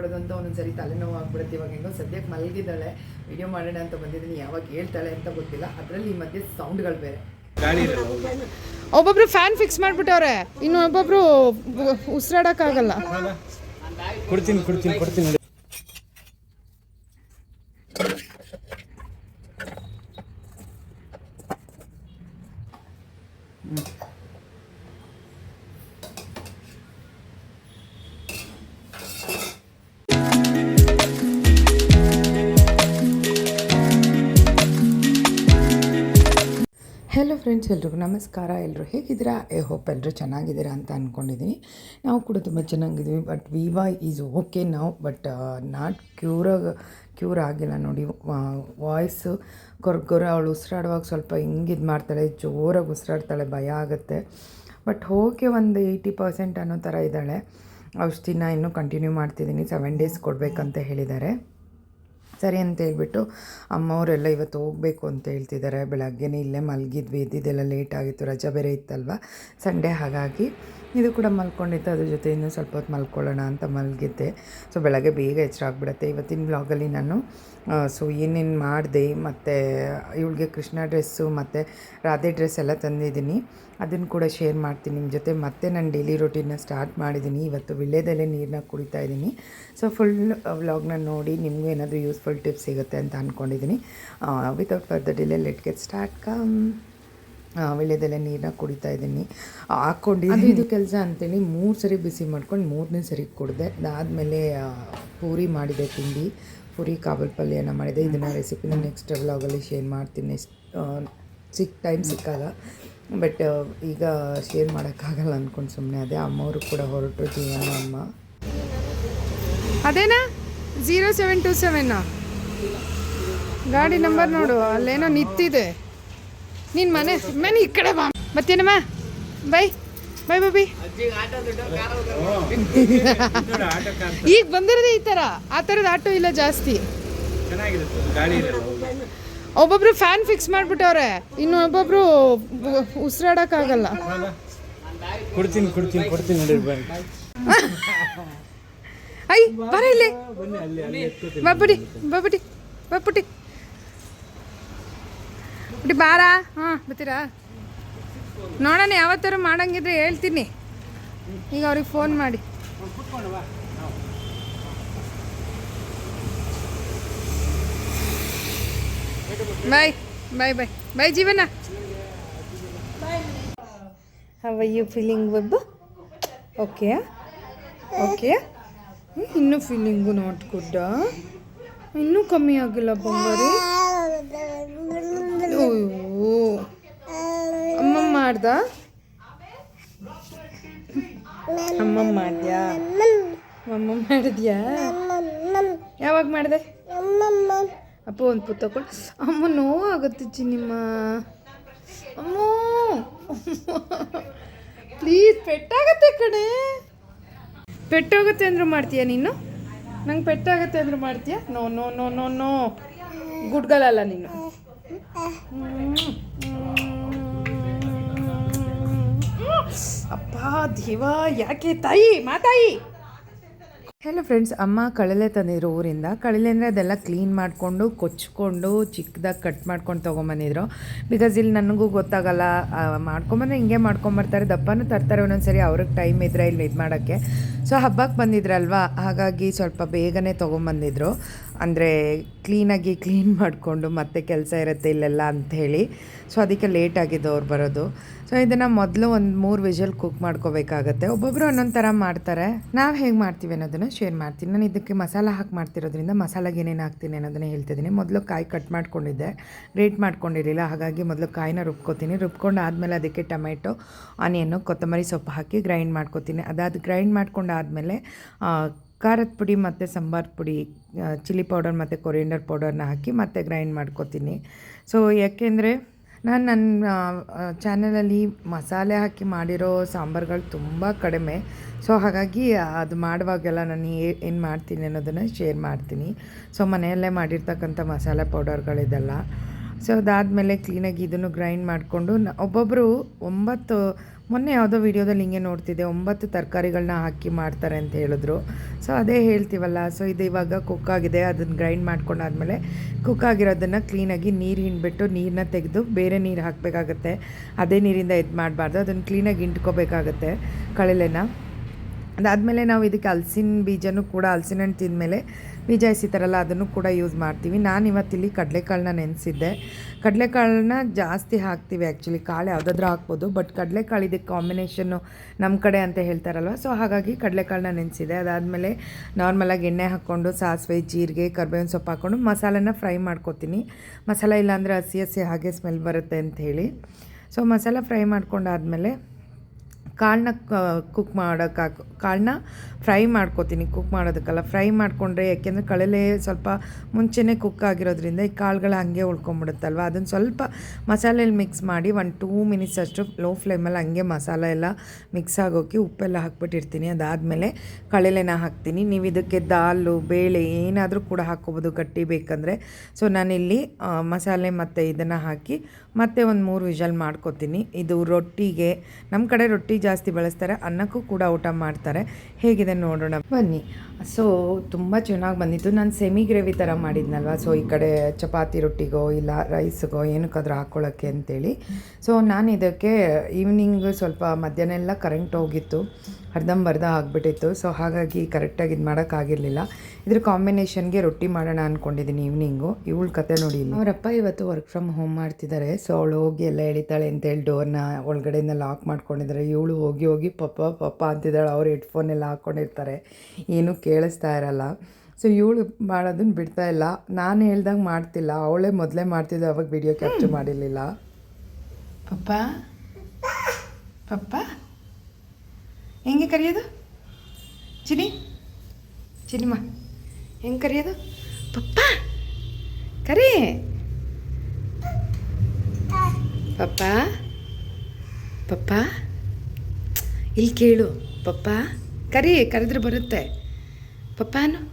ಇಷ್ಟಪಡೋದು ಅಂತ ಒಂದೊಂದ್ಸರಿ ತಲೆನೋವು ಆಗ್ಬಿಡುತ್ತೆ. ಇವಾಗ ಹೆಂಗೋ ಸದ್ಯಕ್ಕೆ ಮಲಗಿದ್ದಾಳೆ. ವಿಡಿಯೋ ಮಾಡೋಣ ಅಂತ ಬಂದಿದ್ದೀನಿ. ಯಾವಾಗ ಹೇಳ್ತಾಳೆ ಅಂತ ಗೊತ್ತಿಲ್ಲ. ಅದರಲ್ಲಿ ಈ ಮಧ್ಯೆ ಸೌಂಡ್ಗಳು ಬೇರೆ. ಒಬ್ಬೊಬ್ರು? ಫ್ಯಾನ್ ಫಿಕ್ಸ್ ಮಾಡ್ಬಿಟ್ಟವ್ರೆ. ಇನ್ನು ಒಬ್ಬೊಬ್ರು ಉಸಿರಾಡಕ್ಕಾಗಲ್ಲ. ಕೊಡ್ತೀನಿ ಕೊಡ್ತೀನಿ ಕೊಡ್ತೀನಿ. ಹೆಲೋ ಫ್ರೆಂಡ್ಸ್ ಎಲ್ರಿಗೂ ನಮಸ್ಕಾರ. ಎಲ್ಲರೂ ಹೇಗಿದ್ದೀರಾ? ಐ ಹೋಪ್ ಎಲ್ಲರೂ ಚೆನ್ನಾಗಿದ್ದೀರಾ ಅಂತ ಅಂದ್ಕೊಂಡಿದ್ದೀನಿ ನಾವು ಕೂಡ ತುಂಬ ಚೆನ್ನಾಗಿದ್ದೀವಿ ಬಟ್ ವಿವಾ ಈಸ್ ಓಕೆ ನಾವು ಬಟ್ ನಾಟ್ ಕ್ಯೂರ್ ಕ್ಯೂರ್ ಆಗಿಲ್ಲ ನೋಡಿ. ವಾಯ್ಸು ಕೊರ್ಗೊರ ಅವಳು ಉಸಿರಾಡುವಾಗ ಸ್ವಲ್ಪ ಹಿಂಗೆ ಇದು ಮಾಡ್ತಾಳೆ, ಜೋರಾಗಿ ಉಸಿರಾಡ್ತಾಳೆ, ಭಯ ಆಗುತ್ತೆ. ಬಟ್ ಓಕೆ ಒಂದು ಏಯ್ಟಿ ಪರ್ಸೆಂಟ್ ಅನ್ನೋ ಥರ ಇದ್ದಾಳೆ. ಔಷಧಿನ ಇನ್ನೂ ಕಂಟಿನ್ಯೂ ಮಾಡ್ತಿದ್ದೀನಿ ಸೆವೆನ್ ಡೇಸ್ ಕೊಡಬೇಕಂತ ಹೇಳಿದ್ದಾರೆ. ಸರಿ ಅಂತ ಹೇಳ್ಬಿಟ್ಟು ಅಮ್ಮವರೆಲ್ಲ ಇವತ್ತು ಹೋಗಬೇಕು ಅಂತ ಹೇಳ್ತಿದ್ದಾರೆ. ಬೆಳಗ್ಗೆನೇ ಇಲ್ಲೇ ಮಲಗಿದ್ವಿ. ಇದ್ದಿದ್ದೆಲ್ಲ ಲೇಟ್ ಆಗಿತ್ತು. ರಜೆ ಬೇರೆ ಇತ್ತಲ್ವ? ಸಂಡೇ ಹಾಗಾಗಿ ಇದು ಕೂಡ ಮಲ್ಕೊಂಡಿತ್ತು. ಅದ್ರ ಜೊತೆ ಇನ್ನೂ ಸ್ವಲ್ಪ ಹೊತ್ತು ಮಲ್ಕೊಳ್ಳೋಣ ಅಂತ ಮಲಗಿದ್ದೆ. ಸೊ ಬೆಳಗ್ಗೆ ಬೇಗ ಎಚ್ಚರ ಆಗ್ಬಿಡುತ್ತೆ. ಇವತ್ತಿನ ಬ್ಲಾಗಲ್ಲಿ ನಾನು ಸೊ ಏನೇನು ಮಾಡಿದೆ, ಮತ್ತು ಇವಳಿಗೆ ಕೃಷ್ಣ ಡ್ರೆಸ್ಸು ಮತ್ತು ರಾಧೆ ಡ್ರೆಸ್ ಎಲ್ಲ ತಂದಿದ್ದೀನಿ. ಅದನ್ನು ಕೂಡ ಶೇರ್ ಮಾಡ್ತೀನಿ ನಿಮ್ಮ ಜೊತೆ. ಮತ್ತೆ ನಾನು ಡೈಲಿ ರೊಟೀನ್ನ ಸ್ಟಾರ್ಟ್ ಮಾಡಿದ್ದೀನಿ ಇವತ್ತು ವಿಳ್ಯದಲ್ಲೇ ನೀರನ್ನ ಕುಡಿತಾ ಇದ್ದೀನಿ ಸೊ ಫುಲ್ ವ್ಲಾಗ್ನ ನೋಡಿ ನಿಮಗೂ ಏನಾದರೂ ಯೂಸ್ಫುಲ್ ಟಿಪ್ಸ್ ಸಿಗುತ್ತೆ ಅಂತ ಅಂದ್ಕೊಂಡಿದ್ದೀನಿ without further delay let get start come ವಿಳ್ಯದೆಲೆ ನೀರನ್ನ ಕುಡಿತಾ ಇದ್ದೀನಿ ಹಾಕ್ಕೊಂಡಿದ್ದು ಇದು ಕೆಲಸ ಅಂತೇಳಿ ಮೂರು ಸರಿ ಬಿಸಿ ಮಾಡ್ಕೊಂಡು ಮೂರನೇ ಸರಿ ಕುಡಿದೆ. ಅದಾದಮೇಲೆ ಪೂರಿ ಮಾಡಿದೆ ತಿಂಡಿ. ಪೂರಿ ಕಾಬಲ್ ಪಲ್ಯನ ಮಾಡಿದೆ. ಇದನ್ನು ರೆಸಿಪಿನ ನೆಕ್ಸ್ಟ್ ವ್ಲಾಗಲ್ಲಿ ಶೇರ್ ಮಾಡ್ತೀನಿ. ನೆಕ್ಸ್ಟ್ ಸಿಕ್ ಟೈಮ್ ಸಿಕ್ಕಾಗ ಬಟ್ ಈಗ ಶೇರ್ ಮಾಡೋಕ್ಕಾಗಲ್ಲ ಅಂದ್ಕೊಂಡು ಸುಮ್ಮನೆ ಅದೇ. ಅಮ್ಮವರು ಕೂಡ ಹೊರಟು, ಜೀವನ ಅಮ್ಮ. ಅದೇನಾ? ಜೀರೋ ಸೆವೆನ್ ಟು ಸೆವೆನ್ ಗಾಡಿ ನಂಬರ್ ನೋಡು. ಅಲ್ಲೇನೋ ನಿಂತಿದೆ. ನಿನ್ನ ಮನೆ ಮನೆ ಈ ಕಡೆ ಬಾ. ಮತ್ತೇನಮ್ಮ? ಬೈ ಬೈ ಬಾಬಿ ಈಗ ಬಂದಿರೋದೇ ಈ ಥರ ಆ ಥರದ ಆಟೋ ಇಲ್ಲ ಜಾಸ್ತಿ. ಒಬ್ಬೊಬ್ರು ಫ್ಯಾನ್ ಫಿಕ್ಸ್ ಮಾಡ್ಬಿಟ್ಟವ್ರೆ. ಇನ್ನು ಒಬ್ಬೊಬ್ರು ಉಸಿರಾಡಕ್ಕಾಗಲ್ಲ ಕೊಡ್ತೀನಿ ಕೊಡ್ತೀನಿ ಕೊಡ್ತೀನಿ ನೋಡಿ ಐ ಬರ ಇಲ್ಲಿ. ಬಬ್ಬಡಿ ಬಬ್ಬಡಿ ಬಾಬುಡಿ ಬಿಡಿ ಬಾರ. ಹಾಂ ಬರ್ತೀರಾ? ನೋಡೋಣ ಯಾವತ್ತಾರು ಮಾಡಂಗಿದ್ರೆ ಹೇಳ್ತೀನಿ. ಈಗ ಅವ್ರಿಗೆ ಫೋನ್ ಮಾಡಿ. ಬಾಯ್ bye bye bye Jeevana. How you feeling Babbu okay okay ಇನ್ನೂ ಫೀಲಿಂಗು ನಾಟ್ ಗುಡ್ಡ ಇನ್ನೂ ಕಮ್ಮಿ ಆಗಿಲ್ಲ ಬಂಗಾರಿ. ಮಾಡ್ದ? ಅಮ್ಮ ಮಾಡ್ದ್ಯಾ? ಅಮ್ಮ ಮಾಡಿದ್ಯಾ? ಯಾವಾಗ ಮಾಡಿದೆ? ಅಪ್ಪ ಒಂದು ಪುತ್ತ ತಗೊಂಡು ಅಮ್ಮ ನೋವಾಗುತ್ತೆ ಚಿನ್ನಿಮ್ಮ. ಅಮ್ಮ ಪ್ಲೀಸ್ ಪೆಟ್ಟಾಗತ್ತೆ ಕಣೆ. ಪೆಟ್ಟಾಗುತ್ತೆ ಅಂದರೂ ಮಾಡ್ತೀಯಾ ನೀನು? ನಂಗೆ ಪೆಟ್ಟಾಗತ್ತೆ ಅಂದ್ರೂ ಮಾಡ್ತೀಯಾ? No no no no no ಗುಡ್ಗಲಲ್ಲ ನೀನು. ಅಪ್ಪ, ದೇವ, ಯಾಕೆ ತಾಯಿ ಮಾತಾಯಿ ಹಲೋ ಫ್ರೆಂಡ್ಸ್ ಅಮ್ಮ ಕಳಲೆ ತಂದಿದ್ರು ಊರಿಂದ ಕಳಲೆ ಅಂದರೆ ಅದೆಲ್ಲ ಕ್ಲೀನ್ ಮಾಡಿಕೊಂಡು, ಕೊಚ್ಕೊಂಡು, ಚಿಕ್ಕದಾಗಿ ಕಟ್ ಮಾಡ್ಕೊಂಡು ತೊಗೊಂಬಂದಿದ್ರು. ಬಿಕಾಸ್ ಇಲ್ಲಿ ನನಗೂ ಗೊತ್ತಾಗಲ್ಲ ಮಾಡ್ಕೊಂಬಂದ್ರೆ ಹಿಂಗೆ ಮಾಡ್ಕೊಂಬರ್ತಾರೆ, ದಪ್ಪನೂ ತರ್ತಾರೆ ಒಂದೊಂದು ಸರಿ ಅವ್ರಿಗೆ ಟೈಮ್ ಇದ್ರೆ ಇಲ್ಲಿ ಇದು ಮಾಡೋಕ್ಕೆ. ಸೊ ಹಬ್ಬಕ್ಕೆ ಬಂದಿದ್ರಲ್ವಾ? ಹಾಗಾಗಿ ಸ್ವಲ್ಪ ಬೇಗನೆ ತೊಗೊಂಬಂದಿದ್ರು. ಅಂದರೆ ಕ್ಲೀನಾಗಿ ಕ್ಲೀನ್ ಮಾಡಿಕೊಂಡು ಮತ್ತೆ ಕೆಲಸ ಇರುತ್ತೆ ಇಲ್ಲೆಲ್ಲ ಅಂಥೇಳಿ ಸೊ ಅದಕ್ಕೆ ಲೇಟ್ ಆಗಿದ್ದು ಅವ್ರು ಬರೋದು. ಸೊ ಇದನ್ನು ಮೊದಲು ಒಂದು ಮೂರು ವಿಷಲ್ ಕುಕ್ ಮಾಡ್ಕೋಬೇಕಾಗತ್ತೆ. ಒಬ್ಬೊಬ್ಬರು ಒಂದೊಂದು ಥರ ಮಾಡ್ತಾರೆ. ನಾವು ಹೇಗೆ ಮಾಡ್ತೀವಿ ಅನ್ನೋದನ್ನು ಶೇರ್ ಮಾಡ್ತೀನಿ. ನಾನು ಇದಕ್ಕೆ ಮಸಾಲ ಹಾಕಿ ಮಾಡ್ತಿರೋದ್ರಿಂದ ಮಸಾಲಾಗೆ ಏನೇನು ಹಾಕ್ತೀನಿ ಅನ್ನೋದನ್ನ ಹೇಳ್ತಿದ್ದೀನಿ. ಮೊದಲು ಕಾಯಿ ಕಟ್ ಮಾಡ್ಕೊಂಡಿದ್ದೆ. ಗ್ರೇಟ್ ಮಾಡ್ಕೊಂಡಿರಲಿಲ್ಲ. ಹಾಗಾಗಿ ಮೊದಲು ಕಾಯಿನ ರುಬ್ಕೋತೀನಿ. ರುಬ್ಕೊಂಡು ಆದಮೇಲೆ ಅದಕ್ಕೆ ಟೊಮೆಟೊ, ಆನಿಯನ್ನು, ಕೊತ್ತಂಬರಿ ಸೊಪ್ಪು ಹಾಕಿ ಗ್ರೈಂಡ್ ಮಾಡ್ಕೋತೀನಿ. ಅದಾದ ಗ್ರೈಂಡ್ ಮಾಡ್ಕೊಂಡಾದಮೇಲೆ ಖಾರದ ಪುಡಿ ಮತ್ತು ಸಾಂಬಾರ್ ಪುಡಿ ಚಿಲ್ಲಿ ಪೌಡರ್ ಮತ್ತು ಕೊರಿಯಂಡರ್ ಪೌಡರ್ನ ಹಾಕಿ ಮತ್ತೆ ಗ್ರೈಂಡ್ ಮಾಡ್ಕೋತೀನಿ. ಸೊ ಯಾಕೆಂದರೆ ನಾನು ನನ್ನ ಚಾನಲಲ್ಲಿ ಮಸಾಲೆ ಹಾಕಿ ಮಾಡಿರೋ ಸಾಂಬಾರುಗಳು ತುಂಬ ಕಡಿಮೆ. ಸೊ ಹಾಗಾಗಿ ಅದು ಮಾಡುವಾಗೆಲ್ಲ ನಾನು ಏನು ಮಾಡ್ತೀನಿ ಅನ್ನೋದನ್ನು ಶೇರ್ ಮಾಡ್ತೀನಿ. ಸೊ ಮನೆಯಲ್ಲೇ ಮಾಡಿರ್ತಕ್ಕಂಥ ಮಸಾಲೆ ಪೌಡರ್ಗಳಿದೆಲ್ಲ. ಸೊ ಅದಾದಮೇಲೆ ಕ್ಲೀನಾಗಿ ಇದನ್ನು ಗ್ರೈಂಡ್ ಮಾಡಿಕೊಂಡು ಒಬ್ಬೊಬ್ಬರು ಒಂಬತ್ತು, ಮೊನ್ನೆ ಯಾವುದೋ ವೀಡಿಯೋದಲ್ಲಿ ಹಿಂಗೆ ನೋಡ್ತಿದ್ದೆ, ಒಂಬತ್ತು ತರಕಾರಿಗಳನ್ನ ಹಾಕಿ ಮಾಡ್ತಾರೆ ಅಂತ ಹೇಳಿದ್ರು. ಸೊ ಅದೇ ಹೇಳ್ತೀವಲ್ಲ ಸೊ ಇದು ಇವಾಗ ಕುಕ್ ಆಗಿದೆ, ಅದನ್ನು ಗ್ರೈಂಡ್ ಮಾಡ್ಕೊಂಡಾದ್ಮೇಲೆ ಕುಕ್ ಆಗಿರೋದನ್ನು ಕ್ಲೀನಾಗಿ ನೀರು ಹಿಂಡ್ಬಿಟ್ಟು ನೀರನ್ನ ತೆಗೆದು ಬೇರೆ ನೀರು ಹಾಕಬೇಕಾಗತ್ತೆ. ಅದೇ ನೀರಿಂದ ಇದು ಮಾಡಬಾರ್ದು, ಅದನ್ನು ಕ್ಲೀನಾಗಿ ಇಂಟ್ಕೋಬೇಕಾಗತ್ತೆ ಕಳಲೆನ. ಅದಾದಮೇಲೆ ನಾವು ಇದಕ್ಕೆ ಹಲ್ಸಿನ ಬೀಜನೂ ಕೂಡ ಹಲ್ಸಿನ ಹಣ್ಣು ತಿಂದಮೇಲೆ ಬೀಜ ಎಸಿತಾರಲ್ಲ ಅದನ್ನು ಕೂಡ ಯೂಸ್ ಮಾಡ್ತೀವಿ. ನಾನು ಇವತ್ತಿಲ್ಲಿ ಕಡಲೆಕಾಳನ್ನ ನೆನೆಸಿದ್ದೆ. ಕಡಲೆಕಾಳನ್ನ ಜಾಸ್ತಿ ಹಾಕ್ತೀವಿ ಆ್ಯಕ್ಚುಲಿ ಕಾಳು ಯಾವುದಾದ್ರೂ ಹಾಕ್ಬೋದು ಬಟ್ ಕಡಲೆಕಾಳು ಇದಕ್ಕೆ ಕಾಂಬಿನೇಷನ್ನು ನಮ್ಮ ಕಡೆ ಅಂತ ಹೇಳ್ತಾರಲ್ವ? ಸೊ ಹಾಗಾಗಿ ಕಡಲೆಕಾಳನ್ನ ನೆನೆಸಿದೆ ಅದಾದಮೇಲೆ ನಾರ್ಮಲಾಗಿ ಎಣ್ಣೆ ಹಾಕ್ಕೊಂಡು, ಸಾಸಿವೆ, ಜೀರಿಗೆ, ಕರ್ಬೇವಿನ ಸೊಪ್ಪು ಹಾಕ್ಕೊಂಡು ಮಸಾಲೆನ ಫ್ರೈ ಮಾಡ್ಕೊತೀನಿ. ಮಸಾಲ ಇಲ್ಲಾಂದರೆ ಹಸಿ ಹಸಿ ಹಾಗೆ ಸ್ಮೆಲ್ ಬರುತ್ತೆ ಅಂತ ಹೇಳಿ. ಸೊ ಮಸಾಲ ಫ್ರೈ ಮಾಡ್ಕೊಂಡಾದ್ಮೇಲೆ ಕಾಳನ್ನ ಕುಕ್ ಮಾಡೋಕ್ಕೆ ಕಾಳನ್ನ ಫ್ರೈ ಮಾಡ್ಕೊತೀನಿ ಕುಕ್ ಮಾಡೋದಕ್ಕಲ್ಲ. ಫ್ರೈ ಮಾಡಿಕೊಂಡ್ರೆ ಯಾಕೆಂದರೆ ಕಳಲೆ ಸ್ವಲ್ಪ ಮುಂಚೆನೇ ಕುಕ್ ಆಗಿರೋದ್ರಿಂದ ಈ ಕಾಳುಗಳು ಹಾಗೆ ಉಳ್ಕೊಂಬಿಡುತ್ತಲ್ವ? ಅದನ್ನು ಸ್ವಲ್ಪ ಮಸಾಲೆಯಲ್ಲಿ ಮಿಕ್ಸ್ ಮಾಡಿ ಒಂದು ಟೂ ಮಿನಿಟ್ಸ್ ಅಷ್ಟು ಲೋ ಫ್ಲೇಮಲ್ಲಿ ಹಂಗೆ ಮಸಾಲೆ ಎಲ್ಲ ಮಿಕ್ಸ್ ಆಗೋಕ್ಕೆ ಉಪ್ಪೆಲ್ಲ ಹಾಕ್ಬಿಟ್ಟಿರ್ತೀನಿ. ಅದಾದಮೇಲೆ ಕಳಲೆನ ಹಾಕ್ತೀನಿ. ನೀವು ಇದಕ್ಕೆ ದಾಲು, ಬೇಳೆ ಏನಾದರೂ ಕೂಡ ಹಾಕ್ಕೋಬೋದು ಗಟ್ಟಿ ಬೇಕಂದರೆ. ಸೊ ನಾನಿಲ್ಲಿ ಮಸಾಲೆ ಮತ್ತು ಇದನ್ನು ಹಾಕಿ ಮತ್ತೆ ಒಂದು ಮೂರು ವಿಷಲ್ ಮಾಡ್ಕೊತೀನಿ. ಇದು ರೊಟ್ಟಿಗೆ ನಮ್ಮ ಕಡೆ ರೊಟ್ಟಿ ಜಾಸ್ತಿ ಬಳಸ್ತಾರೆ, ಅನ್ನಕ್ಕೂ ಕೂಡ ಊಟ ಮಾಡ್ತಾರೆ. ಹೇಗಿದೆ ನೋಡೋಣ. ಬನ್ನಿ. ಸೊ ತುಂಬ ಚೆನ್ನಾಗಿ ಬಂದಿತ್ತು. ನಾನು ಸೆಮಿ ಗ್ರೇವಿ ಥರ ಮಾಡಿದ್ನಲ್ವ? ಸೊ ಈ ಕಡೆ ಚಪಾತಿ ರೊಟ್ಟಿಗೋ, ಇಲ್ಲ ರೈಸ್ಗೋ ಏನಕ್ಕಾದ್ರೂ ಹಾಕ್ಕೊಳ್ಳೋಕ್ಕೆ ಅಂತೇಳಿ. ಸೊ ನಾನು ಇದಕ್ಕೆ ಈವ್ನಿಂಗ್ ಸ್ವಲ್ಪ ಮಧ್ಯಾಹ್ನ ಎಲ್ಲ ಕರೆಂಟ್ ಹೋಗಿತ್ತು. ಅರ್ಧಂಬರ್ಧ ಆಗಿಬಿಟ್ಟಿತ್ತು. ಸೊ ಹಾಗಾಗಿ ಕರೆಕ್ಟಾಗಿ ಇದು ಮಾಡೋಕ್ಕಾಗಿರಲಿಲ್ಲ ಇದ್ರ ಕಾಂಬಿನೇಷನ್ಗೆ ರೊಟ್ಟಿ ಮಾಡೋಣ ಅಂದ್ಕೊಂಡಿದ್ದೀನಿ ಈವ್ನಿಂಗು ಇವಳು ಕತೆ ನೋಡಿ ಅವರಪ್ಪ ಇವತ್ತು ವರ್ಕ್ ಫ್ರಮ್ ಹೋಮ್ ಮಾಡ್ತಿದ್ದಾರೆ. ಸೊ ಅವಳು ಹೋಗಿ ಎಲ್ಲ ಎಳಿತಾಳೆ ಅಂತೇಳಿ ಡೋರ್ನ ಒಳಗಡೆಯಿಂದ ಲಾಕ್ ಮಾಡ್ಕೊಂಡಿದ್ದಾರೆ. ಇವಳು ಹೋಗಿ ಹೋಗಿ ಪಪ್ಪ ಪಪ್ಪ ಅಂತಿದ್ದಾಳೆ. ಅವ್ರು ಹೆಡ್ಫೋನ್ ಎಲ್ಲ ಹಾಕ್ಕೊಂಡಿರ್ತಾರೆ ಏನೂ ಕೇಳಿಸ್ತಾ ಇರಲ್ಲ. ಸೊ ಇವಳು ಮಾಡೋದನ್ನು ಬಿಡ್ತಾ ಇಲ್ಲ. ನಾನು ಹೇಳ್ದಂಗೆ ಮಾಡ್ತಿಲ್ಲ. ಅವಳೇ ಮೊದಲೇ ಮಾಡ್ತಿದ್ದೆ ಅವಾಗ ವಿಡಿಯೋ ಕ್ಯಾಪ್ಚರ್ ಮಾಡಿರಲಿಲ್ಲ. ಪಪ್ಪ? ಪಪ್ಪ? ಹೆಂಗೆ ಕರೆಯೋದು? ಚಿನಿ ಚಿನಿಮ್ಮ ಹೆಂಗೆ ಕರೆಯೋದು? ಪಪ್ಪ. ಕರಿ. ಪಪ್ಪ. ಪಪ್ಪ. ಇಲ್ಲಿ ಕೇಳು. ಪಪ್ಪ. ಕರಿ, ಕರೆದ್ರೆ ಬರುತ್ತೆ. ಪಪ್ಪಾನು.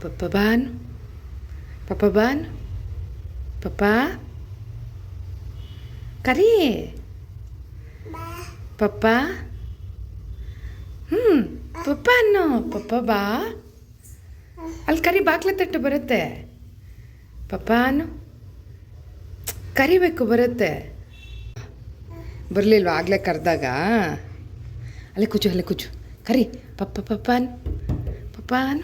ಪಪ್ಪ ಬಾನು. ಪಪ್ಪ ಬಾನು. ಪಪ್ಪ. ಕರಿ. ಪಪ್ಪ. ಹ್ಞೂ ಪಪ್ಪ ಅನ್ನೋ ಪಪ್ಪ ಬಾ. ಅಲ್ಲಿ ಕರಿ ಬಾಕ್ಲೆ ತಟ್ಟು ಬರುತ್ತೆ. ಪಪ್ಪಾನು. ಕರಿಬೇಕು ಬರುತ್ತೆ. ಬರಲಿಲ್ವ ಆಗಲೇ ಕರೆದಾಗ? ಅಲ್ಲೇ ಕುಚು ಅಲ್ಲೇ ಕುಚು. ಕರಿ. ಪಪ್ಪ, ಪಪ್ಪಾನು. ಪಪ್ಪಾನು.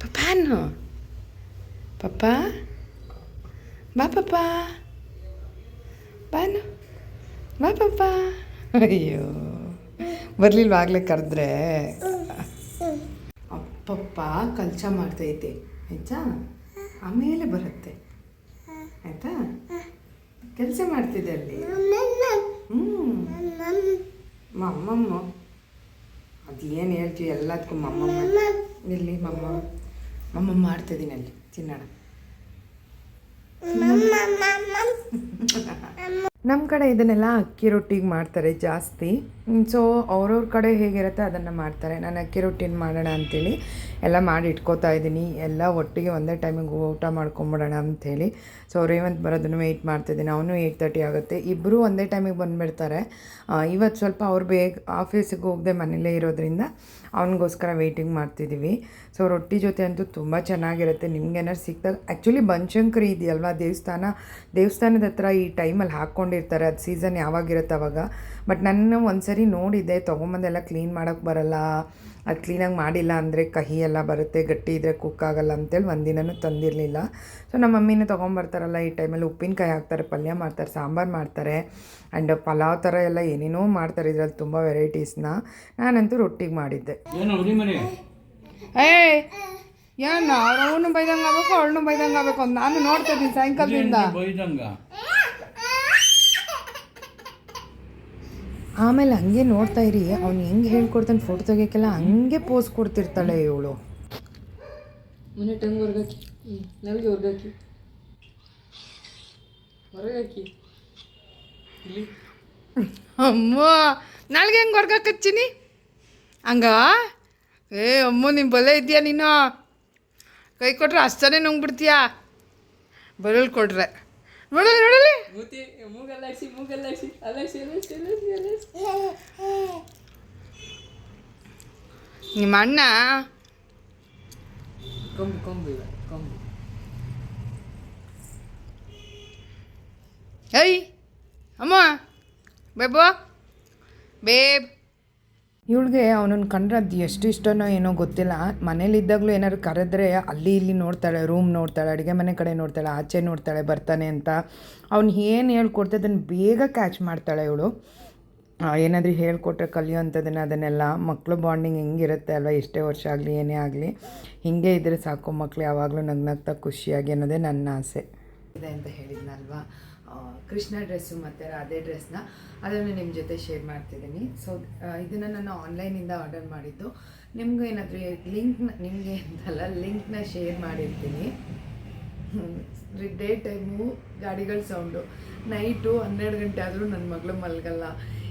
ಪಪ್ಪಾನು. ಪಪ್ಪ. ಬಾ, ಪಪ್ಪ. ಬಾನು. ಬಾ, ಪಪ್ಪ. ಅಯ್ಯೋ. ಬರಲಿಲ್ವ ಆಗಲೇ ಕರೆದ್ರೆ. ಅಪ್ಪಪ್ಪ ಕಲ್ಚ ಮಾಡ್ತೈತೆ ಆಯ್ತಾ? ಆಮೇಲೆ ಬರುತ್ತೆ. ಆಯ್ತಾ? ಕೆಲಸ ಮಾಡ್ತಿದ್ದೆ ಅಲ್ಲಿ. ಹ್ಞೂ ಮಮ್ಮಮ್ಮ. ಅದು ಏನು ಹೇಳ್ತೀವಿ ಎಲ್ಲದಕ್ಕೂ ಮಮ್ಮಮ್ಮ. ಇಲ್ಲಿ ಮಮ್ಮ. ಮಮ್ಮ ಮಾಡ್ತಿದ್ದೀನಿ ಅಲ್ಲಿ. ತಿನ್ನೋಣ. ನಮ್ಮ ಕಡೆ ಇದನ್ನೆಲ್ಲ ಅಕ್ಕಿ ರೊಟ್ಟಿಗೆ ಮಾಡ್ತಾರೆ ಜಾಸ್ತಿ. ಸೊ ಅವ್ರವ್ರ ಕಡೆ ಹೇಗಿರುತ್ತೆ ಅದನ್ನು ಮಾಡ್ತಾರೆ. ನಾನು ಅಕ್ಕಿ ರೊಟ್ಟಿನ ಮಾಡೋಣ ಅಂತೇಳಿ. ಎಲ್ಲ ಮಾಡಿ ಇಟ್ಕೋತಾ ಇದ್ದೀನಿ. ಎಲ್ಲ ಒಟ್ಟಿಗೆ ಒಂದೇ ಟೈಮಿಗೆ ಊಟ ಮಾಡ್ಕೊಂಬಿಡೋಣ ಅಂಥೇಳಿ. ಸೊ ರೇವಂತ್ ಬರೋದನ್ನು ವೆಯ್ಟ್ ಮಾಡ್ತಿದ್ದೀನಿ ಅವನು ಏಯ್ಟ್ ತರ್ಟಿ ಆಗುತ್ತೆ. ಇಬ್ಬರೂ ಒಂದೇ ಟೈಮಿಗೆ ಬಂದುಬಿಡ್ತಾರೆ. ಇವತ್ತು ಸ್ವಲ್ಪ ಅವ್ರು ಬೇಗ ಆಫೀಸಿಗೆ ಹೋಗದೆ ಮನೇಲೇ ಇರೋದ್ರಿಂದ ಅವನಿಗೋಸ್ಕರ ವೆಯ್ಟಿಂಗ್ ಮಾಡ್ತಿದ್ದೀವಿ ಸೊ ರೊಟ್ಟಿ ಜೊತೆ ಅಂತೂ ತುಂಬ ಚೆನ್ನಾಗಿರುತ್ತೆ. ನಿಮ್ಗೆ ಏನಾರು ಸಿಕ್ದಾಗ ಆ್ಯಕ್ಚುಲಿ ಬನಶಂಕರಿ ಇದೆಯಲ್ವಾ? ದೇವಸ್ಥಾನ, ದೇವಸ್ಥಾನದ ಹತ್ರ ಈ ಟೈಮಲ್ಲಿ ಹಾಕ್ಕೊಂಡಿರ್ತಾರೆ. ಅದು ಸೀಸನ್ ಯಾವಾಗಿರುತ್ತೆ ಅವಾಗ. ಬಟ್ ನಾನು ಒಂದ್ಸರಿ ನೋಡಿದ್ದೆ, ತೊಗೊಂಬಂದೆಲ್ಲ ಕ್ಲೀನ್ ಮಾಡೋಕ್ಕೆ ಬರಲ್ಲ. ಅದು ಕ್ಲೀನಾಗಿ ಮಾಡಿಲ್ಲ ಅಂದರೆ ಕಹಿ ಎಲ್ಲ ಬರುತ್ತೆ ಗಟ್ಟಿ ಇದ್ದರೆ ಕುಕ್ ಆಗಲ್ಲ ಅಂತೇಳಿ ಒಂದಿನೂ ತಂದಿರಲಿಲ್ಲ. ಸೊ ನಮ್ಮ ಮಮ್ಮಿನೇ ತೊಗೊಂಬರ್ತಾರಲ್ಲ ಈ ಟೈಮಲ್ಲಿ ಉಪ್ಪಿನಕಾಯಿ ಹಾಕ್ತಾರೆ ಪಲ್ಯ ಮಾಡ್ತಾರೆ ಸಾಂಬಾರು ಮಾಡ್ತಾರೆ ಆ್ಯಂಡ್ ಪಲಾವ್ ಥರ ಎಲ್ಲ ಏನೇನೋ ಮಾಡ್ತಾರೆ ಇದರಲ್ಲಿ ತುಂಬ ವೆರೈಟೀಸ್ನ ನಾನಂತೂ ರೊಟ್ಟಿಗೆ ಮಾಡಿದ್ದೆ. ಏ ಏನು ಅವನು ಬೈದಂಗೆ ಆಗಬೇಕು ಅವಳನ್ನು ಬೈದಂಗೆ ಆಗಬೇಕು ಅಂತ. ನಾನು ನೋಡ್ತಾ ಇದ್ದೀನಿ ಸಾಯಂಕಾಲದಿಂದ ಬೈದಂಗ ಆಮೇಲೆ ಹಂಗೆ ನೋಡ್ತಾ ಇರಿ ಅವ್ನು ಹೆಂಗೆ ಹೇಳ್ಕೊಡ್ತಾನೆ ಫೋಟೋ ತೆಗಿಯೋಕ್ಕೆಲ್ಲ ಹಂಗೆ ಪೋಸ್ ಕೊಡ್ತಿರ್ತಾಳೆ ಇವಳು. ಮನೆ ಟಂಗ್ ಹೊರ್ಗಾಕಿ ನಲ್ಗೆ ಹೊರ್ಗಾಕಿ ಹೊರಗಾಕಿ ಅಮ್ಮ ನಾಲ್ಗೆ ಹೆಂಗೆ ಹೊರ್ಗಾಕಚ್ಚಿನಿ ಹಂಗ? ಏ ಅಮ್ಮ ನಿಮ್ಮ ಬಲೆ ಇದೆಯಾ ನೀನು? ಕೈ ಕೊಟ್ರೆ ಅಷ್ಟೇ ನುಂಗ್ಬಿಡ್ತೀಯಾ? ಬರಲ್ ಕೊಡ್ರೆ ನೋಡಲ್ಲ ನೋಡಲಿ ಮೂತಿ ಮೂಗಲ್ಲ ಹಾಕ್ಸಿ ಮೂಗಲ್ಲ ಹಾಕ್ಸಿ ಅಲಕ್ಷಿ ಅಲಕ್ಷಿ ಅಲಕ್ಷಿ ಅಲಕ್ಷಿ ನಿಮ್ಮ ಅಣ್ಣ ಕೊಂಬು ಕೊಂಬು ಇವ ಕೊಂಬು ಏಯ್ ಅಮ್ಮ ಬೇಬೋ ಬೇಬ್ ಇವಳಿಗೆ ಅವನನ್ನು ಕಂಡ್ರೆ ಅದು ಎಷ್ಟು ಇಷ್ಟನೋ ಏನೋ ಗೊತ್ತಿಲ್ಲ. ಮನೇಲಿದ್ದಾಗಲೂ ಏನಾದ್ರು ಕರೆದ್ರೆ ಅಲ್ಲಿ ಇಲ್ಲಿ ನೋಡ್ತಾಳೆ ರೂಮ್ ನೋಡ್ತಾಳೆ, ಅಡುಗೆ ಮನೆ ಕಡೆ ನೋಡ್ತಾಳೆ, ಆಚೆ ನೋಡ್ತಾಳೆ, ಬರ್ತಾನೆ ಅಂತ ಅವ್ನು ಏನು ಹೇಳ್ಕೊಡ್ತೆ ಅದನ್ನು ಬೇಗ ಕ್ಯಾಚ್ ಮಾಡ್ತಾಳೆ ಇವಳು. ಏನಾದರೂ ಹೇಳ್ಕೊಟ್ರೆ ಕಲಿಯೋಂಥದ್ದನ್ನು ಅದನ್ನೆಲ್ಲ ಮಕ್ಕಳು ಬಾಂಡಿಂಗ್ ಹೆಂಗಿರುತ್ತೆ ಅಲ್ವಾ, ಎಷ್ಟೇ ವರ್ಷ ಆಗಲಿ, ಏನೇ ಆಗಲಿ, ಹೀಗೆ ಇದ್ದರೆ ಸಾಕು ಮಕ್ಕಳು ಯಾವಾಗಲೂ ನಗ್ನಗ್ತಾ ಖುಷಿಯಾಗಿ ಅನ್ನೋದೇ ನನ್ನ ಆಸೆ. ಇದೆ ಅಂತ ಹೇಳಿದ್ನಲ್ವಾ? ಕೃಷ್ಣ ಡ್ರೆಸ್ಸು ಮತ್ತು ರಾಧೆ ಡ್ರೆಸ್ನ ಅದನ್ನು ನಿಮ್ಮ ಜೊತೆ ಶೇರ್ ಮಾಡ್ತಿದ್ದೀನಿ. ಸೊ ಇದನ್ನು ನಾನು ಆನ್ಲೈನಿಂದ ಆರ್ಡರ್ ಮಾಡಿದ್ದು. ನಿಮಗೂ ಏನಾದರೂ ಲಿಂಕ್ನ ನಿಮಗೆ ಅಂತಲ್ಲ ಲಿಂಕ್ನ ಶೇರ್ ಮಾಡಿರ್ತೀನಿ. ಡೇ ಟೈಮು, ಗಾಡಿಗಳ ಸೌಂಡು ನೈಟು ಹನ್ನೆರಡು ಗಂಟೆ ಆದರೂ ನನ್ನ ಮಗಳು ಮಲಗಲ್ಲ.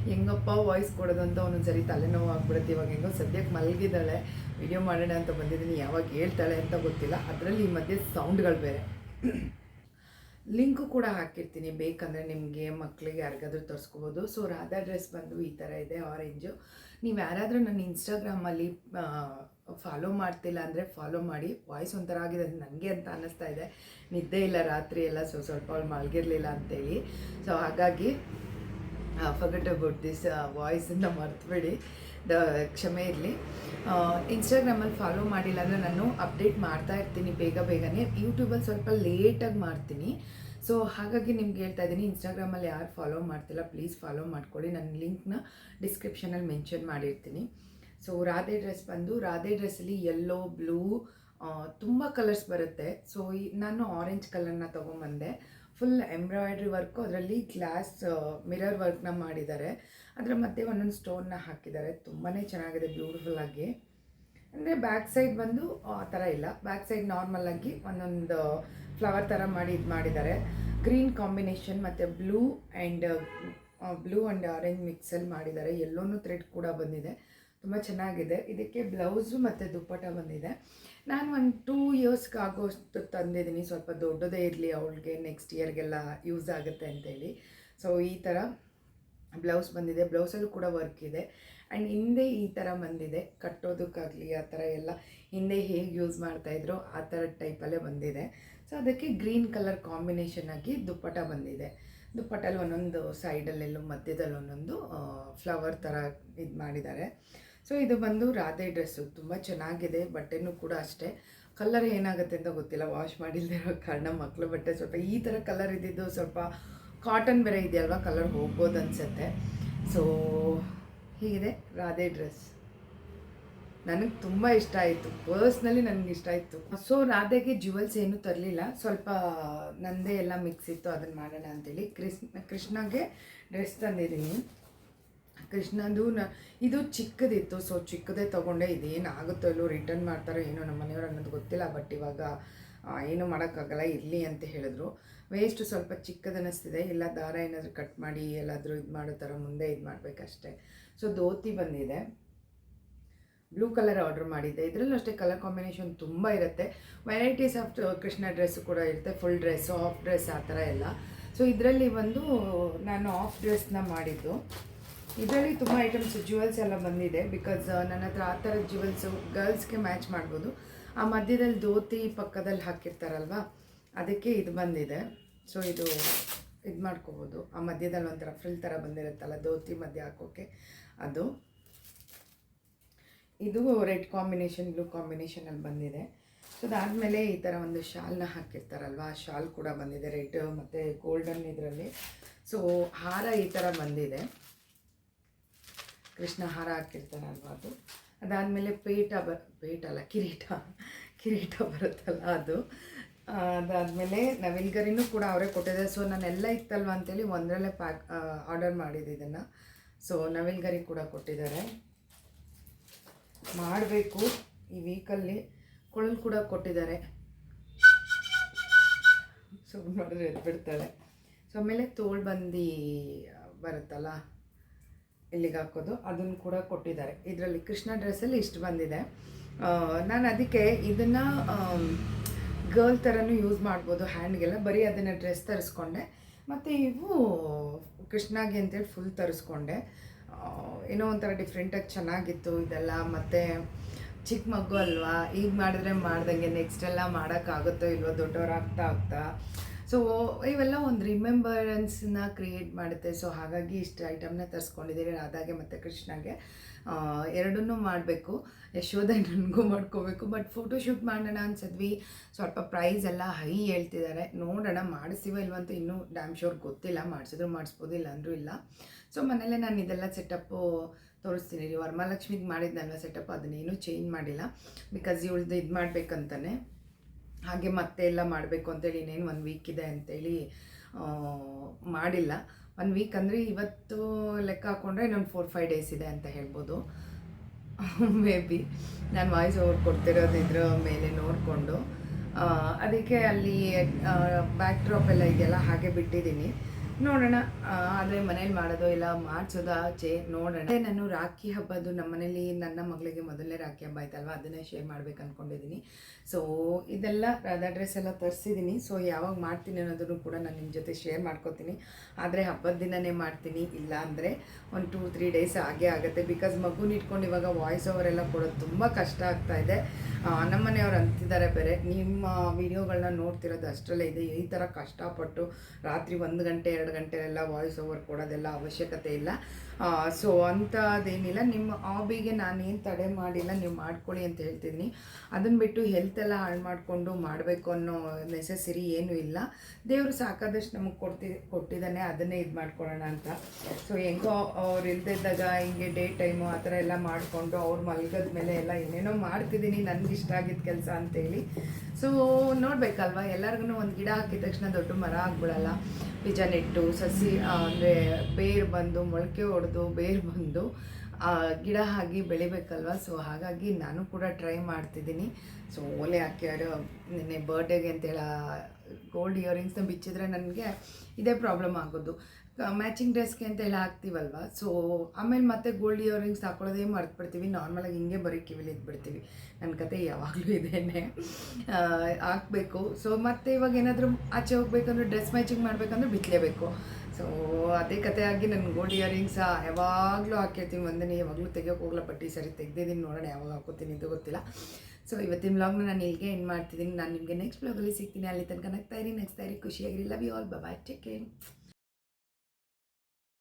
ಹೆಂಗಪ್ಪ ವಾಯ್ಸ್ ಕೊಡೋದು ಅಂತ ಒಂದೊಂದು ಸರಿ ತಲೆನೋವು ಆಗ್ಬಿಡುತ್ತೆ ಇವಾಗ. ಹೆಂಗೋ ಸದ್ಯಕ್ಕೆ ಮಲಗಿದ್ದಾಳೆ. ವಿಡಿಯೋ ಮಾಡೋಣ ಅಂತ ಬಂದಿದ್ದೀನಿ. ಯಾವಾಗ ಹೇಳ್ತಾಳೆ ಅಂತ ಗೊತ್ತಿಲ್ಲ. ಅದರಲ್ಲಿ ಈ ಮಧ್ಯೆ ಸೌಂಡ್ಗಳು ಬೇರೆ. ಲಿಂಕು ಕೂಡ ಹಾಕಿರ್ತೀನಿ. ಬೇಕಂದರೆ ನಿಮಗೆ ಮಕ್ಕಳಿಗೆ ಯಾರಿಗಾದ್ರೂ ತರಿಸ್ಕೋಬೋದು. ಸೊ ರಾಧಾ ಡ್ರೆಸ್ ಬಂದು ಈ ಥರ ಇದೆ ಆರೆಂಜು ನೀವು ಯಾರಾದರೂ ನನ್ನ ಇನ್ಸ್ಟಾಗ್ರಾಮಲ್ಲಿ ಫಾಲೋ ಮಾಡ್ತಿಲ್ಲ ಅಂದರೆ ಫಾಲೋ ಮಾಡಿ. ವಾಯ್ಸ್ ಒಂಥರ ಆಗಿದೆ ನನಗೆ ಅಂತ ಅನ್ನಿಸ್ತಾ ಇದೆ. ನಿದ್ದೆ ಇಲ್ಲ, ರಾತ್ರಿ ಎಲ್ಲ ಸೊ, ಸ್ವಲ್ಪ ಅವ್ಳು ಮಲಗಿರಲಿಲ್ಲ ಅಂತೇಳಿ. ಸೊ ಹಾಗಾಗಿ ಫರ್ಗಟ್ ಅಬೌಟ್ ದಿಸ್ ವಾಯ್ಸನ್ನು ಮರ್ತುಬಿಡಿ. ದ ಕ್ಷಮೆ ಇರಲಿ. ಇನ್ಸ್ಟಾಗ್ರಾಮಲ್ಲಿ ಫಾಲೋ ಮಾಡಿಲ್ಲ ಅಂದರೆ ನಾನು ಅಪ್ಡೇಟ್ ಮಾಡ್ತಾ ಇರ್ತೀನಿ ಬೇಗ ಬೇಗನೆ. ಯೂಟ್ಯೂಬಲ್ಲಿ ಸ್ವಲ್ಪ ಲೇಟಾಗಿ ಮಾಡ್ತೀನಿ. ಸೊ ಹಾಗಾಗಿ ನಿಮ್ಗೆ ಹೇಳ್ತಾ ಇದ್ದೀನಿ ಇನ್ಸ್ಟಾಗ್ರಾಮಲ್ಲಿ ಯಾರು ಫಾಲೋ ಮಾಡ್ತಿಲ್ಲ ಪ್ಲೀಸ್ ಫಾಲೋ ಮಾಡ್ಕೊಳ್ಳಿ ನನ್ನ ಲಿಂಕ್ನ ಡಿಸ್ಕ್ರಿಪ್ಷನಲ್ಲಿ ಮೆನ್ಷನ್ ಮಾಡಿರ್ತೀನಿ. ಸೊ ರಾಧೆ ಡ್ರೆಸ್ ಬಂದು, ರಾಧೆ ಡ್ರೆಸ್ಸಲ್ಲಿ ಯೆಲ್ಲೋ ಬ್ಲೂ ತುಂಬ ಕಲರ್ಸ್ ಬರುತ್ತೆ. ಸೊ ನಾನು ಆರೆಂಜ್ ಕಲರ್ನ ತೊಗೊಂಬಂದೆ. ಫುಲ್ ಎಂಬ್ರಾಯ್ಡ್ರಿ ವರ್ಕು ಅದರಲ್ಲಿ ಗ್ಲಾಸ್ ಮಿರರ್ ವರ್ಕ್ನ ಮಾಡಿದ್ದಾರೆ. ಅದರ ಮಧ್ಯೆ ಒಂದೊಂದು ಸ್ಟೋನ್ನ ಹಾಕಿದ್ದಾರೆ. ತುಂಬಾ ಚೆನ್ನಾಗಿದೆ ಬ್ಯೂಟಿಫುಲ್ಲಾಗಿ ಅಂದರೆ ಬ್ಯಾಕ್ ಸೈಡ್ ಬಂದು, ಆ, ಥರ ಇಲ್ಲ. ಬ್ಯಾಕ್ ಸೈಡ್ ನಾರ್ಮಲ್ ಆಗಿ ಒಂದೊಂದು ಫ್ಲವರ್ ಥರ ಮಾಡಿ ಇದು ಮಾಡಿದ್ದಾರೆ. ಗ್ರೀನ್ ಕಾಂಬಿನೇಷನ್ ಮತ್ತು blue and blue and orange ಮಿಕ್ಸಲ್ಲಿ ಮಾಡಿದ್ದಾರೆ. ಎಲ್ಲೋನು ಥ್ರೆಡ್ ಕೂಡ ಬಂದಿದೆ. ತುಂಬ ಚೆನ್ನಾಗಿದೆ. ಇದಕ್ಕೆ ಬ್ಲೌಸು ಮತ್ತು ದುಪ್ಪಟ ಬಂದಿದೆ. ನಾನು ಒಂದು ಟೂ ಇಯರ್ಸ್ಗೆ ಆಗೋಷ್ಟು ತಂದಿದ್ದೀನಿ. ಸ್ವಲ್ಪ ದೊಡ್ಡದೇ ಇರಲಿ, ಅವಳಿಗೆ ನೆಕ್ಸ್ಟ್ ಇಯರ್ಗೆಲ್ಲ ಯೂಸ್ ಆಗುತ್ತೆ ಅಂತೇಳಿ. ಸೊ ಈ ಥರ ಬ್ಲೌಸ್ ಬಂದಿದೆ. ಬ್ಲೌಸಲ್ಲೂ ಕೂಡ ವರ್ಕ್ ಇದೆ. ಆ್ಯಂಡ್ ಹಿಂದೆ ಈ ಥರ ಬಂದಿದೆ. ಕಟ್ಟೋದಕ್ಕಾಗಲಿ, ಆ ಥರ ಎಲ್ಲ ಹಿಂದೆ ಹೇಗೆ ಯೂಸ್ ಮಾಡ್ತಾಯಿದ್ರು ಆ ಥರ ಟೈಪಲ್ಲೇ ಬಂದಿದೆ. ಸೊ ಅದಕ್ಕೆ ಗ್ರೀನ್ ಕಲರ್ ಕಾಂಬಿನೇಷನ್ ಆಗಿ ದುಪ್ಪಟ ಬಂದಿದೆ. ದುಪ್ಪಟಲ್ಲಿ ಒಂದೊಂದು ಸೈಡಲ್ಲೆಲ್ಲೂ ಮಧ್ಯದಲ್ಲಿ ಒಂದೊಂದು ಫ್ಲವರ್ ಥರ ಇದು ಮಾಡಿದ್ದಾರೆ. ಸೊ ಇದು ಬಂದು ರಾಧೆ ಡ್ರೆಸ್ಸು ತುಂಬ ಚೆನ್ನಾಗಿದೆ, ಬಟ್ಟೆನೂ ಕೂಡ ಅಷ್ಟೇ. ಕಲರ್ ಏನಾಗುತ್ತೆ ಅಂತ ಗೊತ್ತಿಲ್ಲ ವಾಶ್ ಮಾಡಿಲ್ಲದೆ ಕಾರಣ ಮಕ್ಕಳು ಬಟ್ಟೆ ಸ್ವಲ್ಪ ಈ ಥರ ಕಲರ್ ಇದ್ದಿದ್ದು ಸ್ವಲ್ಪ ಕಾಟನ್ ಬೇರೆ ಇದೆಯಲ್ವಾ ಕಲರ್ ಹೋಗ್ಬೋದು ಅನಿಸುತ್ತೆ. ಸೊ ಹೀಗಿದೆ ರಾಧೆ ಡ್ರೆಸ್ ನನಗೆ ತುಂಬ ಇಷ್ಟ ಆಯಿತು ಪರ್ಸ್ನಲಿ ನನಗೆ ಇಷ್ಟ ಆಯಿತು. ಸೊ ರಾಧೆಗೆ ಜುವೆಲ್ಸ್ ಏನೂ ತರಲಿಲ್ಲ, ಸ್ವಲ್ಪ ನಂದೇ ಎಲ್ಲ ಮಿಕ್ಸ್ ಇತ್ತು ಅದನ್ನು ಮಾಡೋಣ ಅಂತೇಳಿ. ಕೃಷ್ಣ, ಕೃಷ್ಣಗೆ ಡ್ರೆಸ್ ತಂದಿದ್ದೀನಿ. ಕೃಷ್ಣಂದು ನ ಇದು ಚಿಕ್ಕದಿತ್ತು ಸೊ ಚಿಕ್ಕದೇ ತೊಗೊಂಡೆ ಇದೇನು ಆಗುತ್ತೋ ಇಲ್ಲೋ ರಿಟರ್ನ್ ಮಾಡ್ತಾರೋ ಏನೋ ನಮ್ಮ ಮನೆಯವ್ರು ಅನ್ನೋದು ಗೊತ್ತಿಲ್ಲ ಬಟ್ ಇವಾಗ ಏನು ಮಾಡೋಕ್ಕಾಗಲ್ಲ, ಇರಲಿ ಅಂತ ಹೇಳಿದ್ರು. ವೇಸ್ಟ್ ಸ್ವಲ್ಪ ಚಿಕ್ಕದನ್ನಿಸ್ತಿದೆ, ಇಲ್ಲ ದಾರ ಏನಾದರೂ ಕಟ್ ಮಾಡಿ, ಎಲ್ಲಾದರೂ ಇದು ಮಾಡೋ ಥರ ಮುಂದೆ ಇದು ಮಾಡಬೇಕಷ್ಟೆ. ಸೊ ಧೋತಿ ಬಂದಿದೆ. ಬ್ಲೂ ಕಲರ್ ಆರ್ಡ್ರ್ ಮಾಡಿದ್ದೆ. ಇದರಲ್ಲೂ ಅಷ್ಟೇ ಕಲರ್ ಕಾಂಬಿನೇಷನ್ ತುಂಬ ಇರುತ್ತೆ. ವೆರೈಟೀಸ್ ಆಫ್ ಕೃಷ್ಣ ಡ್ರೆಸ್ ಕೂಡ ಇರುತ್ತೆ. ಫುಲ್ ಡ್ರೆಸ್ಸು ಆಫ್ ಡ್ರೆಸ್ ಆ ಥರ ಎಲ್ಲ. ಸೊ ಇದರಲ್ಲಿ ಒಂದು, ನಾನು ಆಫ್ ಡ್ರೆಸ್ನ ಮಾಡಿದ್ದು. ಇದರಲ್ಲಿ ತುಂಬ ಐಟಮ್ಸ್ ಜುವೆಲ್ಸ್ ಎಲ್ಲ ಬಂದಿದೆ ಬಿಕಾಸ್ ನನ್ನ ಹತ್ರ ಆ ಥರದ ಜುವೆಲ್ಸು ಗರ್ಲ್ಸ್ಗೆ ಮ್ಯಾಚ್ ಮಾಡ್ಬೋದು. ಆ ಮಧ್ಯದಲ್ಲಿ ಧೋತಿ ಪಕ್ಕದಲ್ಲಿ ಹಾಕಿರ್ತಾರಲ್ವ? ಅದಕ್ಕೆ ಇದು ಬಂದಿದೆ. ಸೊ ಇದು ಇದು ಮಾಡ್ಕೋಬೋದು. ಆ ಮಧ್ಯದಲ್ಲಿ ಒಂಥರ ಫ್ರಿಲ್ ಥರ ಬಂದಿರುತ್ತಲ್ಲ, ಧೋತಿ ಮಧ್ಯೆ ಹಾಕೋಕ್ಕೆ ಅದು. ಇದು ರೆಡ್ ಕಾಂಬಿನೇಷನ್ ಬ್ಲೂ ಕಾಂಬಿನೇಷನಲ್ಲಿ ಬಂದಿದೆ. ಸೊ ಅದಾದಮೇಲೆ ಈ ಥರ ಒಂದು ಶಾಲ್ನ ಹಾಕಿರ್ತಾರಲ್ವ? ಆ ಶಾಲ್ ಕೂಡ ಬಂದಿದೆ ರೆಡ್ ಮತ್ತು ಗೋಲ್ಡನ್ ಇದರಲ್ಲಿ. ಸೊ ಹಾರ ಈ ಥರ ಬಂದಿದೆ. ಕೃಷ್ಣ ಹಾರ ಹಾಕಿರ್ತಾರಲ್ವ ಅದು? ಅದಾದಮೇಲೆ ಪೇಟ ಬ ಪೇಟ ಅಲ್ಲ, ಕಿರೀಟ ಕಿರೀಟ ಬರುತ್ತಲ್ಲ ಅದು. ಅದಾದಮೇಲೆ ನವಿಲ್ಗರಿನೂ ಕೂಡ ಅವರೇ ಕೊಟ್ಟಿದ್ದಾರೆ. ಸೊ ನಾನೆಲ್ಲ ಇತ್ತಲ್ವ ಅಂತೇಳಿ ಒಂದರಲ್ಲೇ ಪ್ಯಾಕ್ ಆರ್ಡರ್ ಮಾಡಿದ್ದು ಇದನ್ನು. ಸೊ ನವಿಲ್ಗರಿ ಕೂಡ ಕೊಟ್ಟಿದ್ದಾರೆ. ಮಾಡಬೇಕು. ಈ ವೀಕಲ್ಲಿ ಕೊಳಲು ಕೂಡ ಕೊಟ್ಟಿದ್ದಾರೆ. ಸೊ ಮಾಡಿದ್ರೆ ಎದ್ಬಿಡ್ತಾಳೆ. ಸೊ ಆಮೇಲೆ ತೋಳು ಬಂದು ಬರುತ್ತಲ್ಲ? ಇಲ್ಲಿಗೆ ಹಾಕೋದು. ಅದನ್ನು ಕೂಡ ಕೊಟ್ಟಿದ್ದಾರೆ. ಇದರಲ್ಲಿ ಕೃಷ್ಣ ಡ್ರೆಸ್ಸಲ್ಲಿ ಇಷ್ಟು ಬಂದಿದೆ. ನಾನು ಅದಕ್ಕೆ ಇದನ್ನು ಗರ್ಲ್ ಥರನೂ ಯೂಸ್ ಮಾಡ್ಬೋದು ಹ್ಯಾಂಡ್ಗೆಲ್ಲ ಬರೀ ಅದನ್ನು ಡ್ರೆಸ್ ತರಿಸ್ಕೊಂಡೆ. ಮತ್ತು ಇವು ಕೃಷ್ಣಾಗೆ ಅಂತೇಳಿ ಫುಲ್ ತರಿಸ್ಕೊಂಡೆ. ಏನೋ ಒಂಥರ ಡಿಫ್ರೆಂಟಾಗಿ ಚೆನ್ನಾಗಿತ್ತು ಇದೆಲ್ಲ. ಮತ್ತು ಚಿಕ್ಕ ಮಗು ಅಲ್ವಾ? ಈಗ ಮಾಡಿದ್ರೆ ಮಾಡ್ದಂಗೆ ನೆಕ್ಸ್ಟ್ ಎಲ್ಲ ಮಾಡೋಕ್ಕಾಗುತ್ತೋ ಇಲ್ವೋ? ದೊಡ್ಡವ್ರು ಆಗ್ತಾ ಆಗ್ತಾ. ಸೊ ಇವೆಲ್ಲ ಒಂದು ರಿಮೆಂಬರೆನ್ಸ್ನ ಕ್ರಿಯೇಟ್ ಮಾಡುತ್ತೆ. ಸೊ ಹಾಗಾಗಿ ಇಷ್ಟು ಐಟಮ್ನ ತರಿಸ್ಕೊಂಡಿದ್ದೀರಿ ರಾಧಾಗೆ ಮತ್ತು ಕೃಷ್ಣಗೆ. ಎರಡನ್ನೂ ಮಾಡಬೇಕು. ಯಶೋಧ ನನಗೂ ಮಾಡ್ಕೋಬೇಕು. ಬಟ್ ಫೋಟೋಶೂಟ್ ಮಾಡೋಣ ಅನ್ಸಿದ್ವಿ. ಸ್ವಲ್ಪ ಪ್ರೈಸ್ ಎಲ್ಲ ಹೈ ಹೇಳ್ತಿದ್ದಾರೆ. ನೋಡೋಣ, ಮಾಡಿಸ್ತೀವ ಇಲ್ವಂತೂ ಇನ್ನೂ ಡ್ಯಾಮ್ ಶೋರ್ ಗೊತ್ತಿಲ್ಲ. ಮಾಡಿಸಿದ್ರು ಮಾಡಿಸ್ಬೋದು ಇಲ್ಲ ಅಂದರೂ ಇಲ್ಲ. ಸೊ ಮನೇಲೆ ನಾನು ಇದೆಲ್ಲ ಸೆಟಪ್ಪು ತೋರಿಸ್ತೀನಿ. ರೀ ವರಮಹಾಲಕ್ಷ್ಮಿಗೆ ಮಾಡಿದ್ನಲ್ವ ಸೆಟಪ್ ಅದನ್ನೇನು ಚೇಂಜ್ ಮಾಡಿಲ್ಲ. ಬಿಕಾಸ್ ಇವಳ್ದು ಇದು ಮಾಡಬೇಕಂತಾನೆ ಹಾಗೆ ಮತ್ತೆ ಎಲ್ಲ ಮಾಡಬೇಕು ಅಂತೇಳಿ ಇನ್ನೇನು ಒಂದು ವೀಕ್ ಇದೆ ಅಂತೇಳಿ ಮಾಡಿಲ್ಲ. ಒನ್ ವೀಕ್ ಅಂದರೆ ಇವತ್ತು ಲೆಕ್ಕ ಹಾಕ್ಕೊಂಡ್ರೆ ಇನ್ನೊಂದು ಫೋರ್ ಫೈವ್ ಡೇಸ್ ಇದೆ ಅಂತ ಹೇಳ್ಬೋದು. ಮೇ ಬಿ ನಾನು ವಾಯ್ಸ್ ಓವರ್ ಕೊಡ್ತಿರೋದು ಇದ್ರ ಮೇಲೆ ನೋಡಿಕೊಂಡು. ಅದಕ್ಕೆ ಅಲ್ಲಿ ಬ್ಯಾಕ್ ಡ್ರಾಪ್ ಎಲ್ಲ ಇದೆಯಲ್ಲ, ಹಾಗೆ ಬಿಟ್ಟಿದ್ದೀನಿ. ನೋಡೋಣ. ಆದರೆ ಮನೇಲಿ ಮಾಡೋದು ಇಲ್ಲ, ಮಾಡಿಸೋದು ಆಚೆ ನೋಡೋಣ. ಅದೇ ನಾನು ರಾಖಿ ಹಬ್ಬದ್ದು ನಮ್ಮ ಮನೇಲಿ ನನ್ನ ಮಗಳಿಗೆ ಮೊದಲನೇ ರಾಖಿ ಹಬ್ಬ ಆಯ್ತಲ್ವ? ಅದನ್ನೇ ಶೇರ್ ಮಾಡ್ಬೇಕು ಅಂದ್ಕೊಂಡಿದ್ದೀನಿ ಸೊ ಇದೆಲ್ಲ ರಾಧಾ ಡ್ರೆಸ್ ಎಲ್ಲ ತರಿಸಿದ್ದೀನಿ. ಸೊ ಯಾವಾಗ ಮಾಡ್ತೀನಿ ಅನ್ನೋದನ್ನು ಕೂಡ ನಾನು ನಿಮ್ಮ ಜೊತೆ ಶೇರ್ ಮಾಡ್ಕೊತೀನಿ. ಆದರೆ ಹಬ್ಬದ ದಿನನೇ ಮಾಡ್ತೀನಿ. ಇಲ್ಲ ಅಂದರೆ ಒಂದು ಟೂ ತ್ರೀ ಡೇಸ್ ಆಗೇ ಆಗುತ್ತೆ. ಬಿಕಾಸ್ ಮಗುನ ಇಟ್ಕೊಂಡು ಇವಾಗ ವಾಯ್ಸ್ ಓವರ್ ಎಲ್ಲ ಕೊಡೋದು ತುಂಬ ಕಷ್ಟ ಆಗ್ತಾ ಇದೆ. ನಮ್ಮ ಮನೆಯವ್ರು ಅಂತಿದ್ದಾರೆ ಬೇರೆ. ನಿಮ್ಮ ವಿಡಿಯೋಗಳನ್ನ ನೋಡ್ತಿರೋದು ಅಷ್ಟರಲ್ಲೇ ಇದೆ. ಈ ಥರ ಕಷ್ಟಪಟ್ಟು ರಾತ್ರಿ ಒಂದು ಗಂಟೆ, ಎರಡು ಎಲ್ಲ ವಾಯ್ಸ್ ಓವರ್ ಕೊಡೋದೆಲ್ಲ ಅವಶ್ಯಕತೆ ಇಲ್ಲ. ಸೊ ಅಂಥದ್ದೇನಿಲ್ಲ ನಿಮ್ಮ ಹಾಬಿಗೆ ನಾನೇನು ತಡೆ ಮಾಡಿಲ್ಲ, ನೀವು ಮಾಡ್ಕೊಳ್ಳಿ ಅಂತ ಹೇಳ್ತಿದ್ದೀನಿ ಅದನ್ನು ಬಿಟ್ಟು ಹೆಲ್ತ್ ಎಲ್ಲ ಹಾಳು ಮಾಡಿಕೊಂಡು ಮಾಡಬೇಕು ಅನ್ನೋ ನೆಸೆಸರಿ ಏನೂ ಇಲ್ಲ. ದೇವರು ಸಾಕಾದಷ್ಟು ನಮಗೆ ಕೊಡ್ತಿ, ಕೊಟ್ಟಿದ್ದಾನೆ, ಅದನ್ನೇ ಇದು ಮಾಡ್ಕೊಳ್ಳೋಣ ಅಂತ. ಸೊ ಹೆಂಗೋ ಅವ್ರು ಇಲ್ದಿದ್ದಾಗ, ಹಿಂಗೆ ಡೇ ಟೈಮು ಆ ಥರ ಎಲ್ಲ ಮಾಡಿಕೊಂಡು ಅವ್ರು ಮಲ್ಗದ ಮೇಲೆ ಎಲ್ಲ ಏನೇನೋ ಮಾಡ್ತಿದ್ದೀನಿ ನನಗೆ ಇಷ್ಟ ಆಗಿದ್ದ ಕೆಲಸ ಅಂತೇಳಿ. ಸೊ ನೋಡಬೇಕಲ್ವಾ? ಎಲ್ಲರಿಗೂ ಒಂದು ಗಿಡ ಹಾಕಿದ ತಕ್ಷಣ ದೊಡ್ಡ ಮರ ಆಗ್ಬಿಡಲ್ಲ. ಬೀಜ ನೆಟ್ಟು, ಸಸಿ ಅಂದರೆ ಬೇರು ಬಂದು ಮೊಳಕೆ ಹೊಡೆದು ಬೇರು ಬಂದು ಗಿಡ ಆಗಿ ಬೆಳಿಬೇಕಲ್ವ? ಸೊ ಹಾಗಾಗಿ ನಾನು ಕೂಡ ಟ್ರೈ ಮಾಡ್ತಿದ್ದೀನಿ. ಸೊ ಓಲೆ ಹಾಕ್ಯಾರು ನಿನ್ನೆ ಬರ್ಡೇಗೆ ಅಂತೇಳಿ ಗೋಲ್ಡ್ ಇಯರಿಂಗ್ಸ್ನ ಬಿಚ್ಚಿದ್ರೆ ನನಗೆ ಇದೇ ಪ್ರಾಬ್ಲಮ್ ಆಗೋದು. ಮ್ಯಾಚಿಂಗ್ ಡ್ರೆಸ್ಗೆ ಅಂತ ಹೇಳಿ ಹಾಕ್ತೀವಲ್ವ? ಸೊ ಆಮೇಲೆ ಮತ್ತೆ ಗೋಲ್ಡ್ ಇಯರಿಂಗ್ಸ್ ಹಾಕೊಳ್ಳೋದೇ ಮರ್ತ್ಬಿಡ್ತೀವಿ. ನಾರ್ಮಲಾಗಿ ಹಿಂಗೆ ಬರೀ ಕಿವಿಲಿ ಇದ್ಬಿಡ್ತೀವಿ. ನನ್ನ ಕತೆ ಯಾವಾಗಲೂ ಇದೇನೆ. ಹಾಕಬೇಕು. ಸೊ ಮತ್ತೆ ಇವಾಗ ಏನಾದರೂ ಆಚೆ ಹೋಗ್ಬೇಕಂದ್ರೆ ಡ್ರೆಸ್ ಮ್ಯಾಚಿಂಗ್ ಮಾಡಬೇಕಂದ್ರೆ ಬಿತ್ತಲೇಬೇಕು ಸೊ ಅದೇ ಕಥೆಯಾಗಿ ನನ್ನ ಗೋಲ್ಡ್ ಇಯರಿಂಗ್ಸ್ ಯಾವಾಗಲೂ ಹಾಕಿರ್ತೀನಿ. ಒಂದನೇ ಯಾವಾಗಲೂ ತೆಗಿಯೋಕೆ ಹೋಗಲ್ಲ ಈ ಸರಿ ತೆಗ್ದಿದ್ದೀನಿ ನೋಡೋಣ ಯಾವಾಗ ಹಾಕೋತೀನಿ ಇದು ಗೊತ್ತಿಲ್ಲ. ಸೊ ಇವತ್ತಿನ ವ್ಲಾಗ್ನ ನಾನು ಇಲ್ಲಿಗೆ ಏನು ಮಾಡ್ತಿದ್ದೀನಿ. ನಾನು ನಿಮಗೆ ನೆಕ್ಸ್ಟ್ ವ್ಲಾಗಲ್ಲಿ ಸಿಗ್ತೀನಿ. ಅಲ್ಲಿ ತನಕ ನಗ್ತಾ ಇರಿ ನೆಕ್ಸ್ಟ್ ಇರಿ. ಖುಷಿಯಾಗಿರಿ. Love you all bye take care